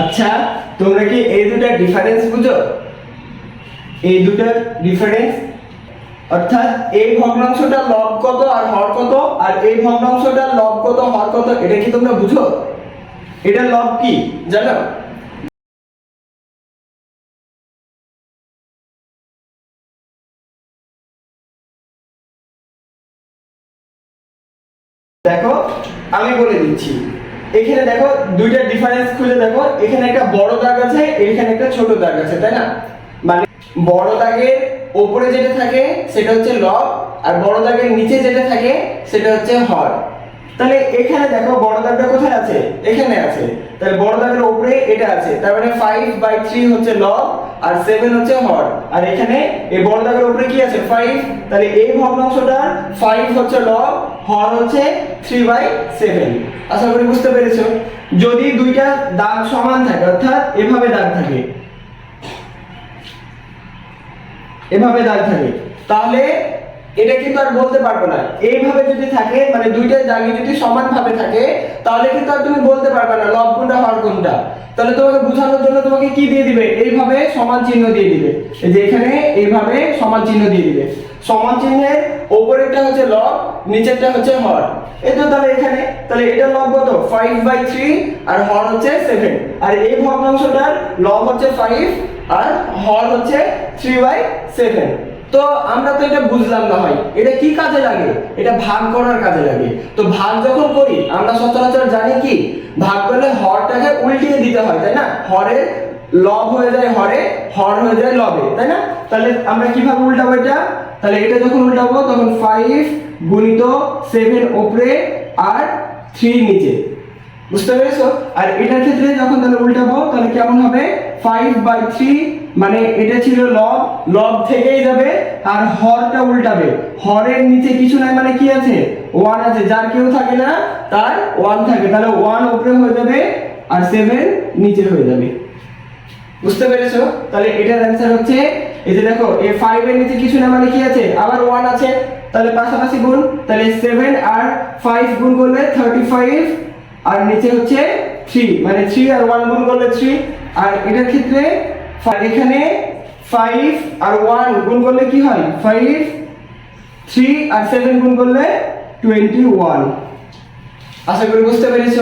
আচ্ছা তোমরা কি এই দুটার ডিফারেন্স বুঝো? এই দুটার ডিফারেন্স অর্থাৎ এই ভগ্নাংশটার লব কত আর হর কত? আর এই ভগ্নাংশটার লব কত, হর কত? এটা কি তোমরা বুঝো? এটার লব কি? জানো? দেখো, আমি বলে দিচ্ছি। এখানে দেখো দুইটা ডিফারেন্স খুঁজে দেখো। এখানে একটা বড় দাগ আছে, এখানে একটা ছোট দাগ আছে, তাই না? মানে বড় দাগের উপরে যেটা থাকে, সেটা হচ্ছে লব, আর বড় দাগের নিচে যেটা থাকে, সেটা হচ্ছে হর। তাহলে এখানে দেখো বড় দাগটা কোথায় আছে? এখানে আছে। তাহলে বড় দাগের উপরে এটা আছে। তার মানে 5 বাই 3 হচ্ছে লব, আর 7 হচ্ছে হর। আর এখানে এই বড় দাগের উপরে কি আছে? 5 তাহলে এই ভগ্নাংশটার 5 হচ্ছে লব হর হচ্ছে থ্রি বাই সেভেন আশা করি বুঝতে পেরেছ? যদি দুইটা দাগ সমান থাকে, অর্থাৎ এভাবে দাগ থাকে, এভাবে দাগ থাকে, তাহলে এটা কিন্তু আর বলতে পারব না। এইভাবে যদি থাকে মানে দুইটা দাগই যদি সমান ভাবে থাকে, তাহলে কিন্তু আর তুমি বলতে পারবে না, লব কোনটা হর কোনটা তাহলে তোমাকে বোঝানোর জন্য তোমাকে কি দিয়ে দিবে? এইভাবে সমান চিহ্ন দিয়ে দিবে। যে এখানে এইভাবে সমান চিহ্ন দিয়ে দিবে। সমান চিহ্নের উপরেরটা হচ্ছে লব, নিচেরটা হচ্ছে হর। এই তো তাহলে এখানে, তাহলে এটা লব কত? 5 বাই 3 আর হর হচ্ছে 7 আর এই ভগ্নাংশটার লব হচ্ছে 5 আর হর হচ্ছে 3 বাই 7 তো আমরা তো এটা বুঝলাম না হয় এটা কি কাজে লাগে? এটা ভাগ করার কাজে লাগে। তো ভাগ যখন করি, আমরা সচরাচর জানি কি? ভাগ করলে হরটাকে উল্টিয়ে দিতে হয়, তাই না? হরের লব হয়ে যায় হরে, হর হয়ে যায় লবে, তাই না? তাহলে আমরা কীভাবে উল্টাবো এটা? তাহলে এটা যখন উল্টাবো, তখন ফাইভ গুণিত 7 উপরে আর থ্রি নিচে। বুঝতে পেরেছ? আর এটার ক্ষেত্রে যখন তাহলে উল্টাবো তাহলে কেমন হবে? 5 বাই 3 মানে এটা ছিল লব লব থেকেই যাবে, আর হরটা উল্টাবে। হরের নিচে কিছু নাই মানে কি আছে? 1 আছে, যার কেউ থাকে না, তার 1 থাকে। তাহলে 1 উপরে হয়ে যাবে, আর 7 নিচে হয়ে যাবে। বুঝতে পেরেছ? তাহলে এটার অ্যান্সার হচ্ছে, এই যে দেখো, এই 5 এর নিচে কিছু না মানে কি আছে? আবার 1 আছে। তাহলে পাশাপাশি গুণ, তাহলে 7 আর 5 গুণ করলে 35 আর নিচে হচ্ছে থ্রি মানে থ্রি আর ওয়ান গুণ করলে থ্রি আর এটার ক্ষেত্রে এখানে ফাইভ আর ওয়ান গুণ করলে কি হয়? 5 3 আর সেভেন গুণ করলে 21 আশা করি বুঝতে পেরেছ?